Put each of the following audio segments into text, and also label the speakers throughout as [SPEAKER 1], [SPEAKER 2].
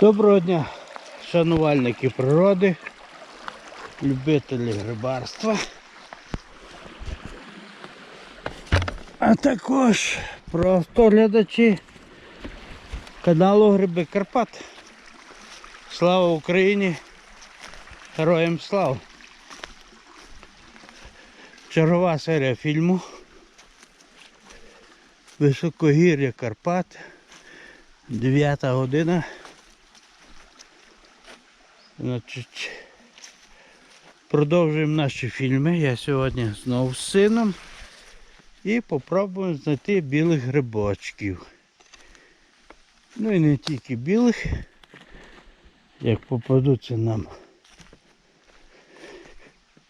[SPEAKER 1] Доброго дня, шанувальники природи, любителі грибарства. А також просто глядачі каналу Гриби Карпат. Слава Україні! Героям слава! Чергова серія фільму. Високогір'я Карпат. 9 година. Значить, продовжуємо наші фільми. Я сьогодні знову з сином. І попробуємо знайти білих грибочків. Ну і не тільки білих, як попадуться нам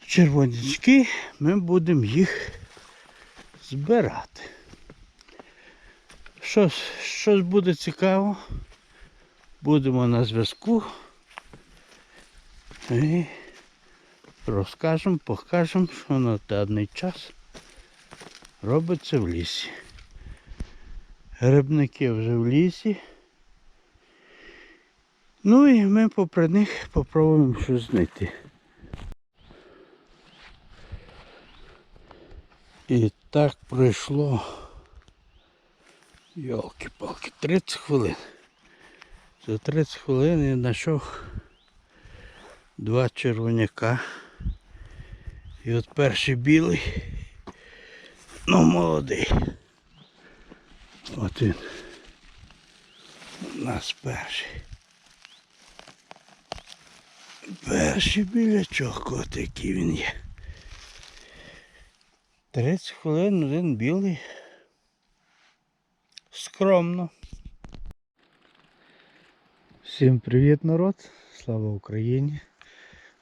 [SPEAKER 1] червонячки, ми будемо їх збирати. Щось, щось буде цікаво. Будемо на зв'язку. І розкажемо, покажемо, що на даний час робиться в лісі. Грибники вже в лісі. Ну і ми попри них попробуємо щось знайти. І так пройшло. Йолки-палки, 30 хвилин. За 30 хвилин я знайшов два червоняка. І от перший білий, ну молодий. От він. У нас перший. Перший білячок, от який він є. 30 хвилин один білий. Скромно. Всім привіт народ! Слава Україні!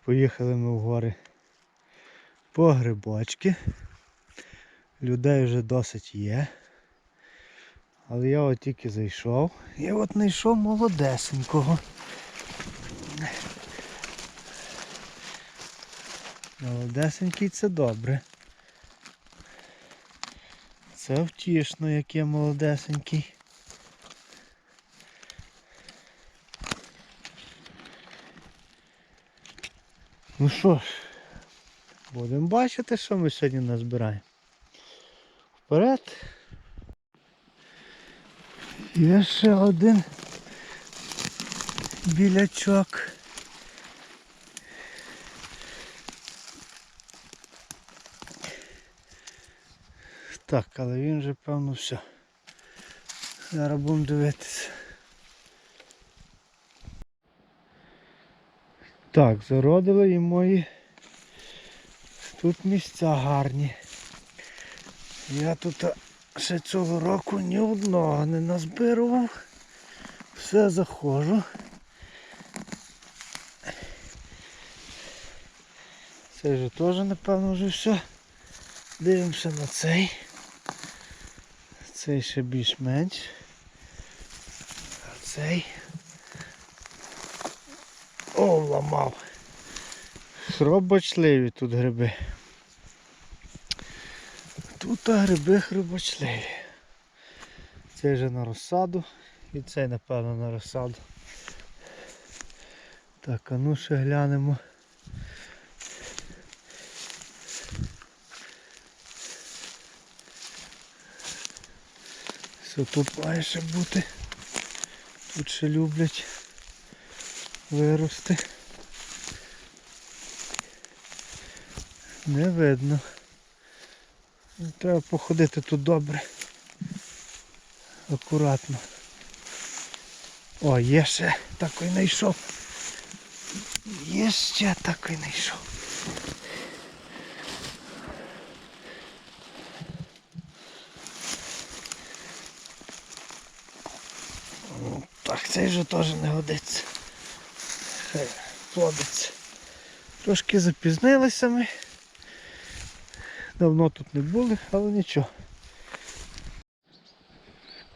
[SPEAKER 1] Поїхали ми в гори по грибочки. Людей вже досить є. Але я от тільки зайшов. Я от знайшов молодесенького. Молодесенький це добре. Це втішно, як є молодесенький. Ну що ж, будемо бачити, що ми сьогодні назбираємо. Вперед. Є ще один білячок. Так, але він вже певно все. Зараз будемо дивитися. Так, зародили і мої тут місця гарні. Я тут ще цього року ні одного не назбирував. Все заходжу. Це вже теж напевно вже все. Дивимося на цей. Цей ще більш-менш. А цей. О, ламав. Хробочливі тут гриби. Тут гриби хробочливі. Цей вже на розсаду і цей напевно на розсаду. Так, а ну ще глянемо. Все тут має ще бути. Тут ще люблять вирости. Не видно. Треба походити тут добре. Акуратно. О, є ще такий знайшов. Є ще такий знайшов. Ну, Так, цей же теж не годиться. Плодиться. Трошки запізнилися ми. Давно тут не були, але нічого.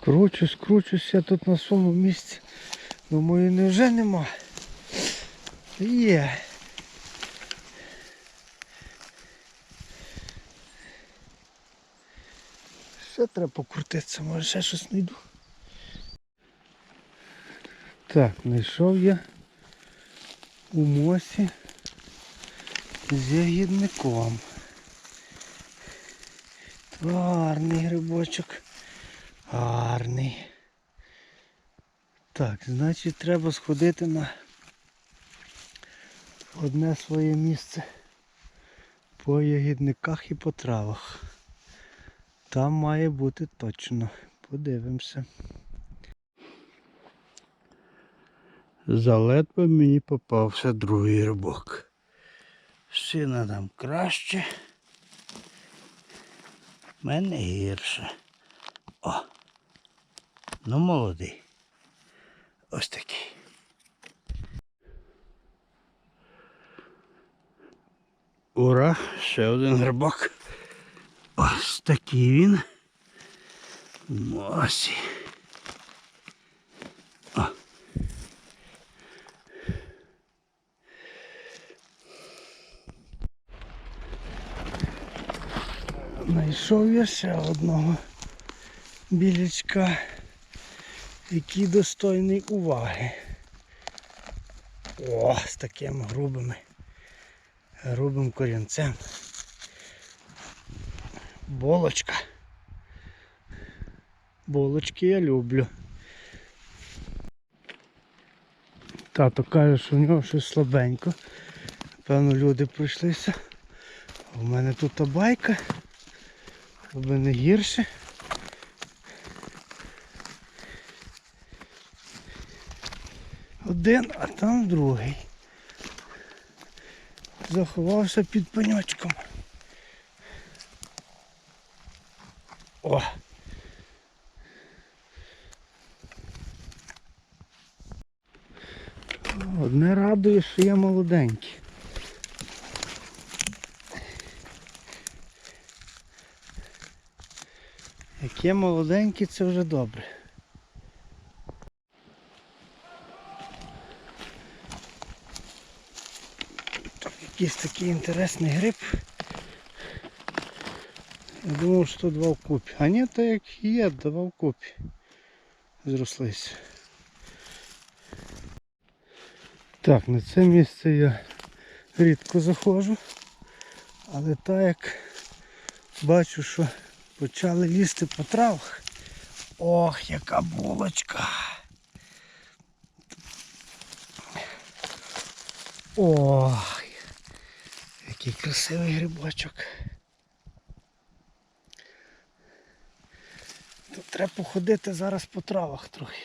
[SPEAKER 1] Кручусь, кручусь я тут на своєму місці. Думаю, невже нема? Є. Ще треба покрутитися, може ще щось знайду. Так, знайшов я у мосі з ягідником. Гарний грибочок. Гарний. Так, значить треба сходити на одне своє місце по ягідниках і по травах. Там має бути точно. Подивимося. Заледве мені попався другий рибок. Сина нам краще. Мене гірше. О! Ну молодий. Ось такий. Ура! Ще один грибок. Ось такий він. Мосі. О. Знайшов я ще одного білячка, який достойний уваги. О, з таким грубими, грубим корінцем. Болочка. Булочки я люблю. Тато каже, що в нього щось слабенько. Певно, люди прийшлися. У мене тут байка, аби не гірше. Один, а там другий. Заховався під пеньочком. О! Одне радує, що я молоденький. Як є молоденький, це вже добре. Тут якийсь такий інтересний гриб. Я думав, що два вкупі. А ні, то як є, два вкупі. Зрослися. Так, на це місце я рідко заходжу, але так як бачу, що почали лізти по травах. Ох, яка булочка. Ох, який красивий грибочок. Тут треба походити зараз по травах трохи.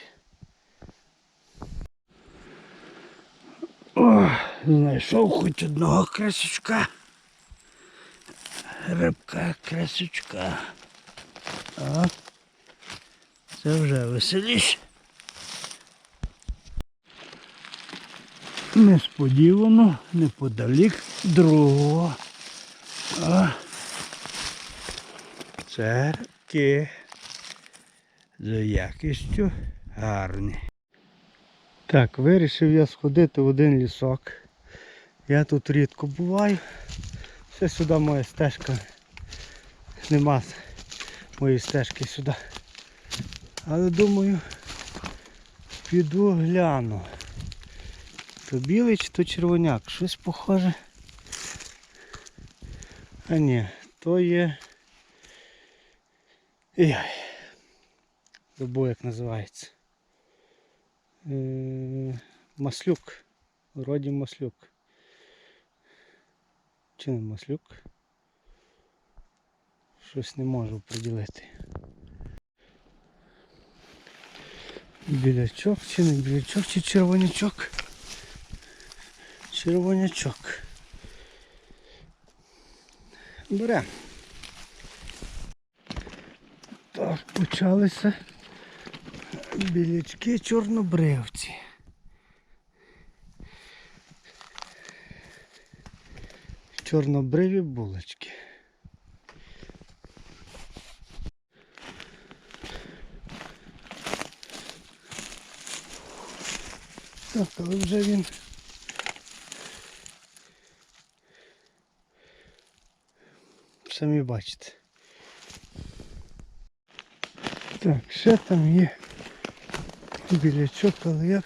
[SPEAKER 1] О, знайшов хоч одного красючка. Рибка красючка. О, це вже веселіше. Несподівано, неподалік другого. О, це за якістю гарні. Так, вирішив я сходити в один лісок. Я тут рідко буваю. Все сюди моя стежка. Нема моєї стежки сюди. Але думаю, піду гляну. То білий чи то червоняк. Щось похоже. А ні, то є. Забув як називається. Е, Маслюк. Вроді маслюк. Чи не маслюк? Щось не можу приділити. Білячок чи не білячок, чи червонячок? Червонячок. Берем. Так, почалися білячки чорнобривці. Чорнобриві булочки. Так, але вже він самі бачите. Так, ще там є білячок, але як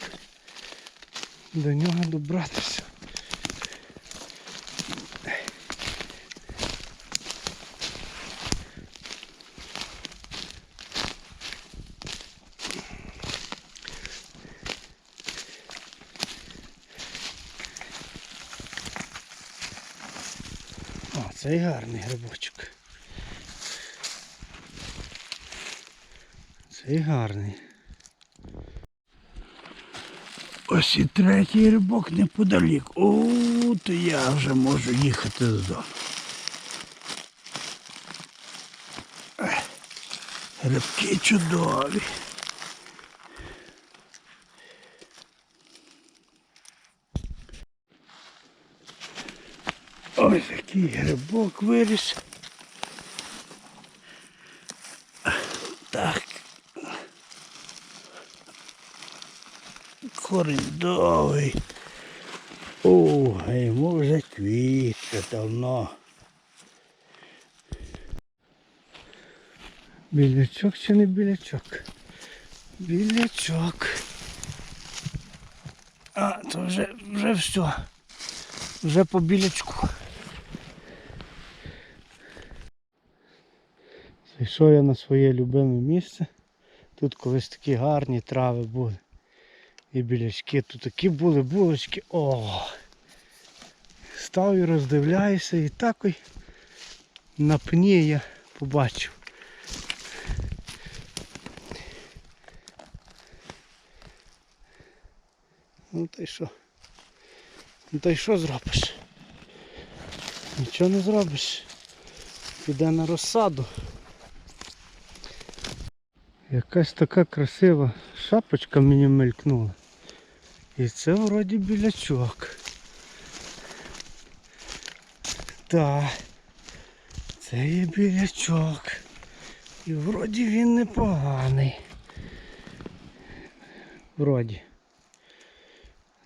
[SPEAKER 1] до нього добратися. О, цей гарний грибочок. Цей гарний.
[SPEAKER 2] Ось і третій рибок неподалік. О, то я вже можу їхати додому. Рибки чудові. Який грибок виріс. Так. Коридовий. О, а йому вже квітка давно.
[SPEAKER 1] Білячок чи не білячок? Білячок.
[SPEAKER 2] А, то вже, вже все.
[SPEAKER 1] Вже по білячку. Зайшов я на своє любиме місце. Тут колись такі гарні трави були. І білячки. Тут такі були булочки. О! Став і роздивляюся і так ой на пні я побачив. Ну та й що? Ну та й що зробиш? Нічого не зробиш. Піде на розсаду. Якась така красива шапочка мені мелькнула. І це вроді білячок. Так. Це є білячок. І вроді він непоганий. Вроді.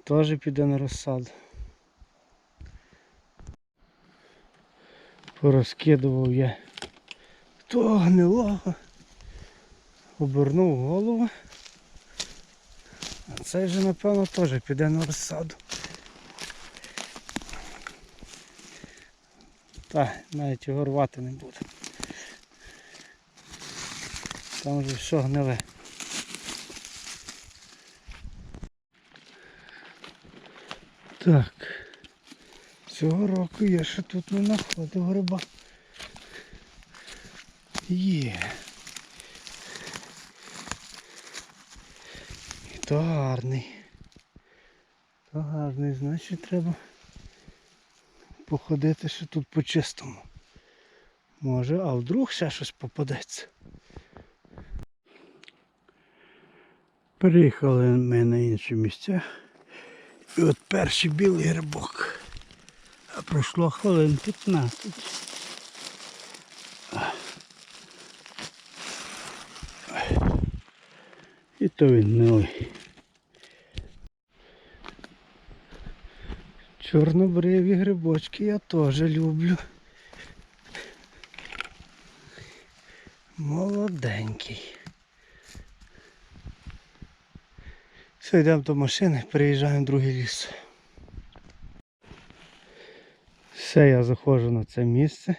[SPEAKER 1] Теж піде на розсаду. Порозкидував я того гнилого. Обернув голову. А цей же напевно теж піде на розсаду. Так, навіть його рвати не буду. Там вже все гниле. Так. Цього року я ще тут не знаходив гриба. Є. то гарний. То гарний, значить треба походити ще тут по чистому. Може, а вдруг ще щось попадеться.
[SPEAKER 2] Переїхали ми на інші місця. І от перший білий грибок. А пройшло хвилин 15. І то він гнилий.
[SPEAKER 1] Чорнобриві грибочки я теж люблю. Молоденький. Все, йдемо до машини, переїжджаємо в другий ліс. Все, я заходжу на це місце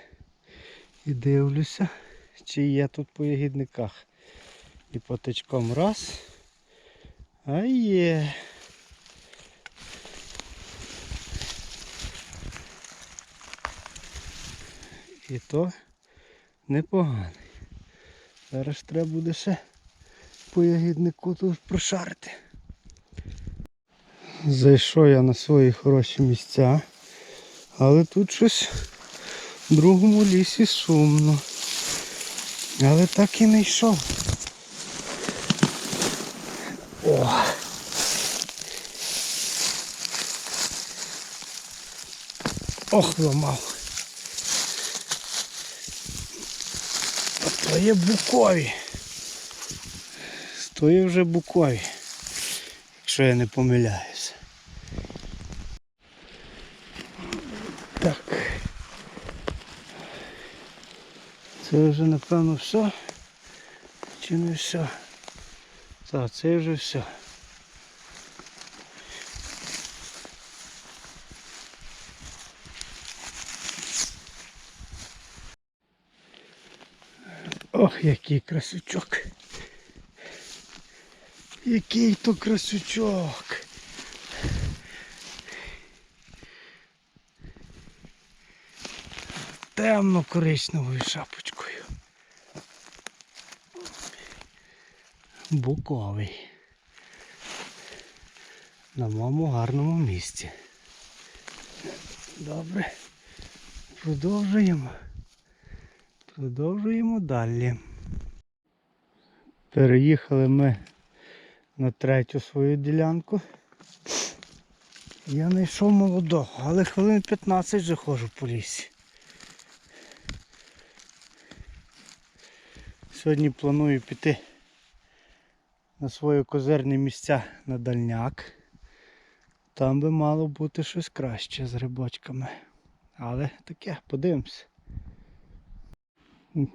[SPEAKER 1] і дивлюся, чи є тут по ягідниках. І потичком раз. А є. І то непоганий. Зараз треба буде ще по ягіднику тут прошарити. Зайшов я на свої хороші місця, але тут щось в другому лісі сумно. Але так і не йшов. О! Ох, ламав. То є букові. То є вже букові. Якщо я не помиляюся. Так. Це вже напевно все. Чи не все? Так, це вже все. Ох, який красючок. Який то красючок. Темно-коричневою шапочкою. Буковий. На моєму гарному місці. Добре. Продовжуємо. Продовжуємо далі. Переїхали ми на третю свою ділянку. Я знайшов молодого, але хвилин 15 вже ходжу по лісі. Сьогодні планую піти на свої козирні місця на дальняк. Там би мало бути щось краще з грибочками. Але таке, подивимось.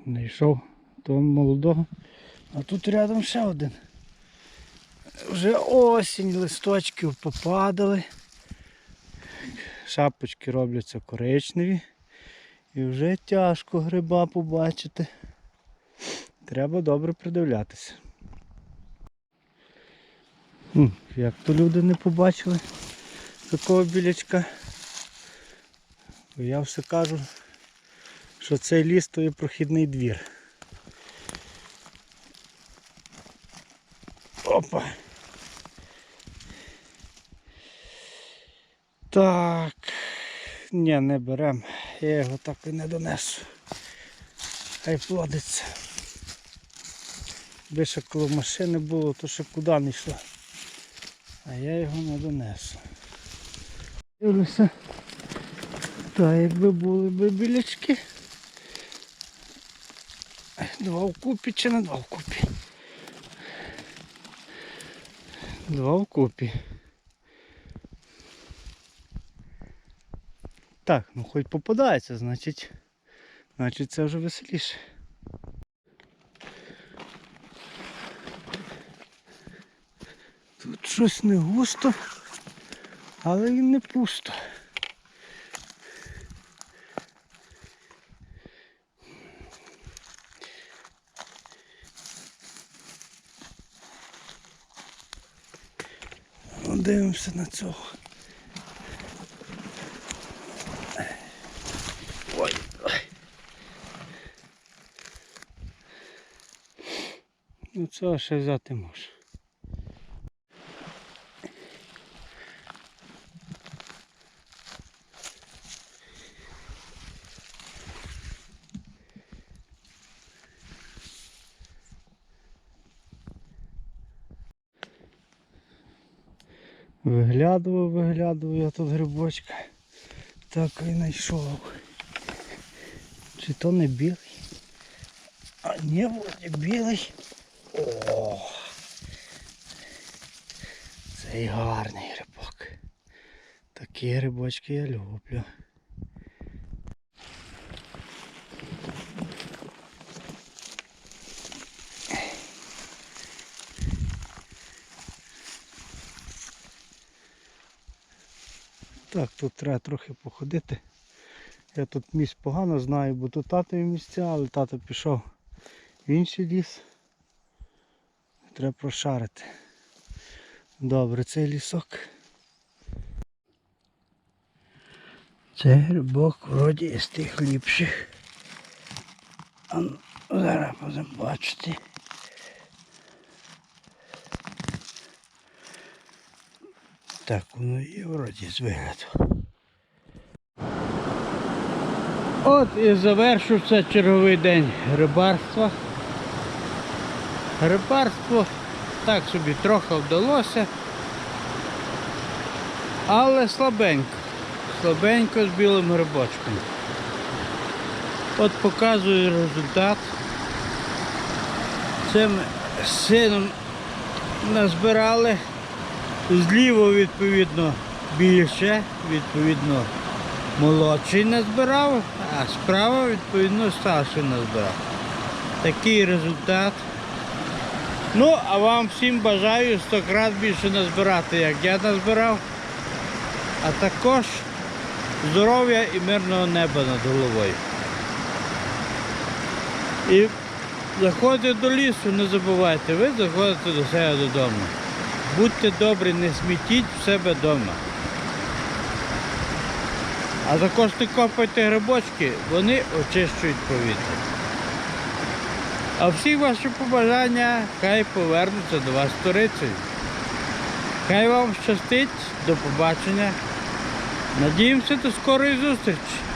[SPEAKER 1] Знайшов того молодого. А тут рядом ще один. Вже осінь, листочки попадали. Шапочки робляться коричневі. І вже тяжко гриба побачити. Треба добре придивлятися. Як то люди не побачили такого білячка. Я все кажу, що цей ліс то є прохідний двір. Опа. Так. Ні, не берем. Я його так і не донесу. Хай плодиться. Би ще коло машини було, то ще куди не йшло. А я його не донесу. Дивлюся. Та якби були б білячки. Два вкупі чи не два вкупі? Два вкупі. Так, ну хоч попадається, значить, значить це вже веселіше. Тут щось не густо, але і не пусто. Ну, Дивимося на цього. Ой, ой. Ну цього ще взяти можна. Виглядував, виглядував я тут грибочка. Так і знайшов. Чи то не білий? А не вроді білий. О! Цей гарний грибок. Такі грибочки я люблю. Так, тут треба трохи походити. Я тут місць погано знаю, бо тут татові місця, але тато пішов в інший ліс. Треба прошарити. Добре, цей лісок.
[SPEAKER 2] Це грибок вроді із тих ліпших. А зараз будемо бачити. Так, воно є вроді з вигляду. От і завершився черговий день рибарства. Рибарство так собі трохи вдалося, але слабенько. Слабенько з білим грибочком. От показую результат. З сином назбирали. Зліво відповідно більше, відповідно молодший назбирав, а справа відповідно старший назбирав. Такий результат. Ну, а вам всім бажаю 100 крат більше назбирати, як я назбирав. А також здоров'я і мирного неба над головою. І заходите до лісу, не забувайте, ви заходите до себе додому. Будьте добрі, не смітіть в себе вдома. А також не копайте грибочки, вони очищують повітря. А всі ваші побажання хай повернуться до вас сторицею. Хай вам щастить, до побачення. Надіємося до скорої зустрічі.